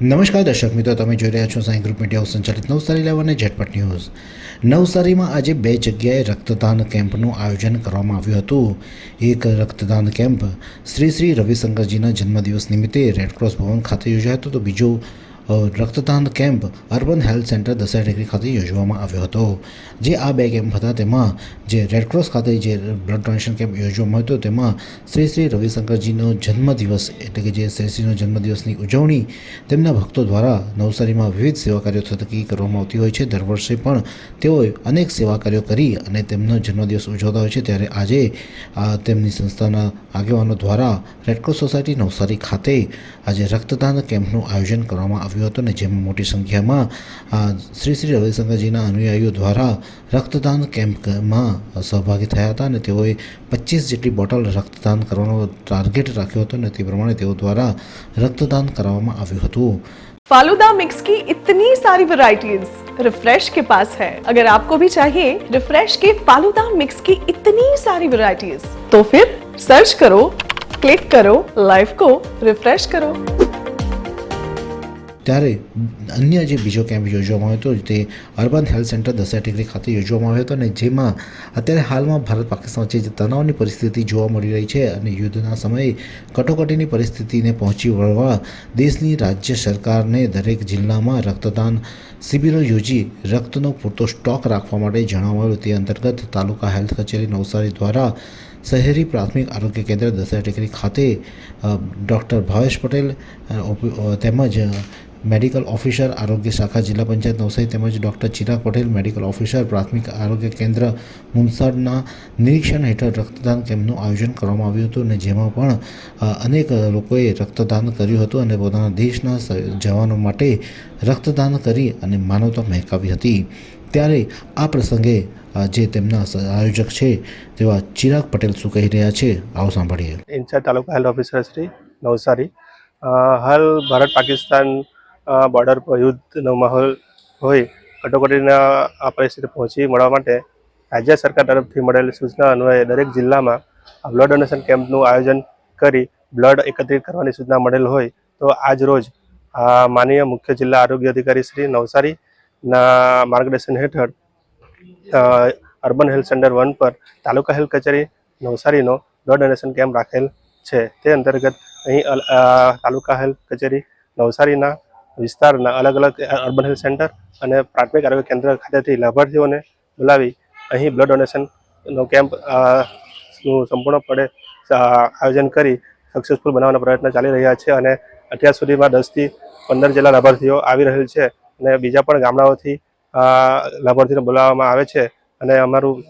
નમસ્કાર દર્શક મિત્રો, તમે જોઈ રહ્યા છો સાંઈ ગ્રુપ મીડિયા સંચાલિત નવસારી લાઈવ અને ઝટપટ ન્યૂઝ. નવસારીમાં આજે બે જગ્યાએ રક્તદાન કેમ્પનું આયોજન કરવામાં આવ્યું હતું. એક રક્તદાન કેમ્પ શ્રી શ્રી રવિશંકરજીના જન્મદિવસ નિમિત્તે રેડક્રોસ ભવન ખાતે યોજાયો હતો, તો બીજો રક્તદાન કેમ્પ અર્બન હેલ્થ સેન્ટર દસરા ડિગ્રી ખાતે યોજવામાં આવ્યો હતો. જે આ બે કેમ્પ હતા, તેમાં જે રેડક્રોસ ખાતે જે બ્લડ ડોનેશન કેમ્પ યોજવામાં હતો, તેમાં શ્રી શ્રી રવિશંકરજીનો જન્મદિવસ એટલે કે જે શ્રી શ્રીનો જન્મદિવસની ઉજવણી તેમના ભક્તો દ્વારા નવસારીમાં વિવિધ સેવા કાર્યો થકી કરવામાં આવતી હોય છે. દર વર્ષે પણ તેઓએ અનેક સેવા કાર્યો કરી અને તેમનો જન્મદિવસ ઉજવતા હોય છે. ત્યારે આજે આ તેમની સંસ્થાના આગેવાનો દ્વારા રેડક્રોસ સોસાયટી નવસારી ખાતે આજે રક્તદાન કેમ્પનું આયોજન કરવામાં આવ્યું હતું અને જેમાં મોટી સંખ્યામાં આ શ્રી શ્રી રવિશંકરજીના અનુયાયીઓ દ્વારા રક્તદાન કેમ્પમાં સહભાગી થયા હતા અને તેઓએ પચીસ જેટલી બોટલ રક્તદાન કરવાનો ટાર્ગેટ રાખ્યો હતો અને તે પ્રમાણે તેઓ દ્વારા રક્તદાન કરવામાં આવ્યું હતું फालूदा मिक्स की इतनी सारी वैरायटीज रिफ्रेश के पास है अगर आपको भी चाहिए रिफ्रेश के फालूदा मिक्स की इतनी सारी वैरायटीज तो फिर सर्च करो क्लिक करो लाइफ को रिफ्रेश करो ત્યારે અન્ય જે બીજો કેમ્પ યોજવામાં આવ્યો હતો, તે અર્બન હેલ્થ સેન્ટર દસરા ટેકરી ખાતે યોજવામાં આવ્યો હતો અને જેમાં અત્યારે હાલમાં ભારત પાકિસ્તાન વચ્ચે તણાવની પરિસ્થિતિ જોવા મળી રહી છે અને યુદ્ધના સમયે કટોકટીની પરિસ્થિતિને પહોંચી વળવા દેશની રાજ્ય સરકારને દરેક જિલ્લામાં રક્તદાન શિબિરો યોજી રક્તનો પૂરતો સ્ટોક રાખવા માટે જણાવાયું તે અંતર્ગત તાલુકા હેલ્થ કચેરી નવસારી દ્વારા શહેરી પ્રાથમિક આરોગ્ય કેન્દ્ર દસરા ટેકરી ખાતે ડૉક્ટર ભાવેશ પટેલ તેમજ મેડિકલ ઓફિસર આરોગ્ય શાખા જિલ્લા પંચાયત નવસારી તેમજ doctor Chirag Patel medical officer પ્રાથમિક આરોગ્ય કેન્દ્ર મુમસાડના નિરીક્ષણ હેઠળ રક્તદાન કેમ્પનું આયોજન કરવામાં આવ્યું હતું અને જેમાં પણ અનેક લોકોએ રક્તદાન કર્યું હતું અને પોતાના દેશના જવાનો માટે રક્તદાન કરી અને માનવતા મહેકાવી હતી. ત્યારે આ પ્રસંગે જે તેમના આયોજક છે તેવા ચિરાગ પટેલ શું કહી રહ્યા છે, આવો સાંભળીએ. Incharge taluka health officer Shri Navsari. હાલ ભારત પાકિસ્તાન બોર્ડર પર યુદ્ધનો માહોલ હોય, કટોકટીના આ પરિસ્થિતિ પહોંચી મળવા માટે રાજ્ય સરકાર તરફથી મળેલી સૂચના અન્વયે દરેક જિલ્લામાં બ્લડ ડોનેશન કેમ્પનું આયોજન કરી બ્લડ એકત્રિત કરવાની સૂચના મળેલ હોય, તો આજ રોજ માનનીય મુખ્ય જિલ્લા આરોગ્ય અધિકારી શ્રી નવસારીના માર્ગદર્શન હેઠળ અર્બન હેલ્થ સેન્ટર વન પર તાલુકા હેલ્થ કચેરી નવસારીનો બ્લડ ડોનેશન કેમ્પ રાખેલ છે. તે અંતર્ગત અહીં તાલુકા હેલ્થ કચેરી નવસારીના વિસ્તારના અલગ અલગ અર્બન હેલ્થ સેન્ટર અને પ્રાથમિક આરોગ્ય કેન્દ્ર ખાતેથી લાભાર્થીઓને બોલાવી અહીં બ્લડ ડોનેશનનો કેમ્પ સંપૂર્ણપણે આયોજન કરી સક્સેસફુલ બનાવવાના પ્રયત્ન ચાલી રહ્યા છે અને અત્યાર સુધીમાં દસથી પંદર જેટલા લાભાર્થીઓ આવી રહેલ છે અને બીજા પણ ગામડાઓથી લાભાર્થીને બોલાવવામાં આવે છે અને અમારું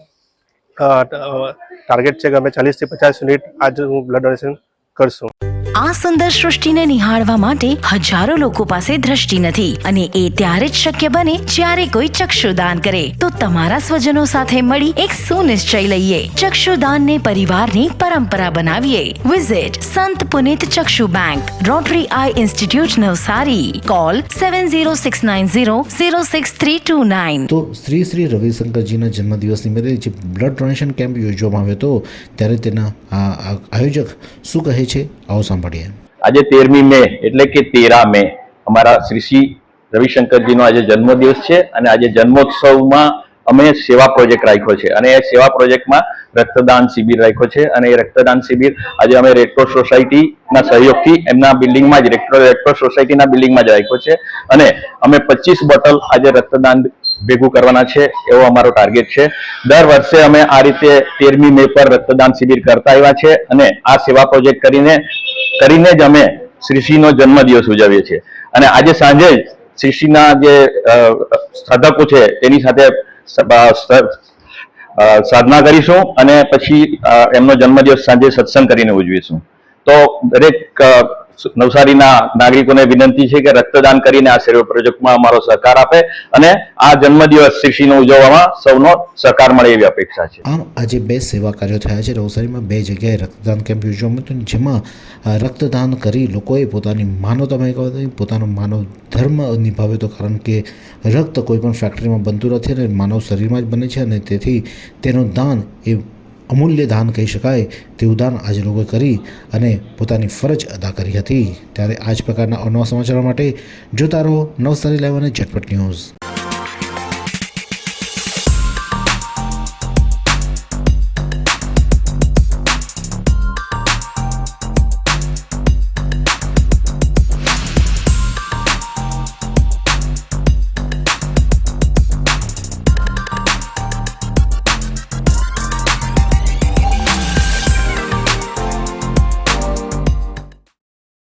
ટાર્ગેટ છે કે અમે ચાલીસથી પચાસ યુનિટ આજ બ્લડ ડોનેશન કરશું. આ સુંદર સૃષ્ટિને નિહાળવા માટે હજારો લોકો પાસે દ્રષ્ટિ નથી અને એ ત્યારે જ શક્ય બને જ્યારે કોઈ ચક્ષુદાન કરે. તો તમારા સ્વજનો સાથે મળી એક સુનિશ્ચય લઈએ. ચક્ષુદાનને પરિવારની પરંપરા બનાવીએ. Visit Sant Punit Chakshu bank rotary eye institute Navsari. Call seven zero six nine zero zero six three two nine તો શ્રી શ્રી રવિશંકરજીના જન્મદિવસ નિમિત્તે જે બ્લડ ડોનેશન કેમ્પ યોજવામાં આવ્યો હતો, ત્યારે તેના આયોજક શું કહે છે? આવો સાંભળીએ આજે તેરમી મે, એટલે કે તેરા મે, અમારા શ્રી શ્રી રવિશંકરજીનો આજે જન્મદિવસ છે અને આજે જન્મોત્સવમાં અમે સેવા પ્રોજેક્ટ રાખ્યો છે. અને એ સેવા પ્રોજેક્ટમાં રક્તદાન શિબિર રાખ્યો છે અને એ રક્તદાન શિબિર આજે અમે રેડક્રોસ સોસાયટીના સહયોગથી એમના બિલ્ડિંગમાં જ રેડક્રોસ સોસાયટીના બિલ્ડિંગમાં જ રાખ્યો છે. અને અમે પચીસ બોટલ આજે રક્તદાન ભેગું કરવાના છે એવો અમારો ટાર્ગેટ છે. દર વર્ષે અમે આ રીતે તેરમી મે પર રક્તદાન શિબિર કરતા આવ્યા છે અને આ સેવા પ્રોજેક્ટ કરીને કરીને જ અમે શ્રીશ્રીનો જન્મદિવસ ઉજવીએ છીએ. અને આજે સાંજે જ શ્રીશ્રીના જે સાધકો છે, તેની સાથે સાધના કરીશું અને પછી એમનો જન્મદિવસ સાંજે સત્સંગ કરીને ઉજવીશું. તો દરેક નવસારીના નાગરિકોને વિનંતી છે કે રક્તદાન કરીને આ સેવા પ્રોજેક્ટમાં અમારો સહકાર આપે અને આ જન્મદિવસ શ્રીશ્રીનો ઉજવવામાં સૌનો સહકાર મળે એવી અપેક્ષા છે. આમ આજે બે સેવા કાર્યો થયા છે. નવસારીમાં બે જગ્યાએ રક્તદાન કેમ્પ યોજવામાં હતું જેમાં રક્તદાન કરી લોકોએ પોતાની માનવતામાં પોતાનો માનવ ધર્મ નિભાવ્યો હતો. કારણ કે રક્ત કોઈ પણ ફેક્ટરીમાં બનતું નથી અને માનવ શરીરમાં જ બને છે અને તેથી તેનું દાન એ અમૂલ્ય દાન કહી શકાય તેવું દાન આજે લોકોએ કરી અને પોતાની ફરજ અદા કરી હતી. ત્યારે આ જ પ્રકારના અનવા સમાચારો માટે જોતા રહો નવસારી લાઈવ અને ઝટપટ ન્યૂઝ.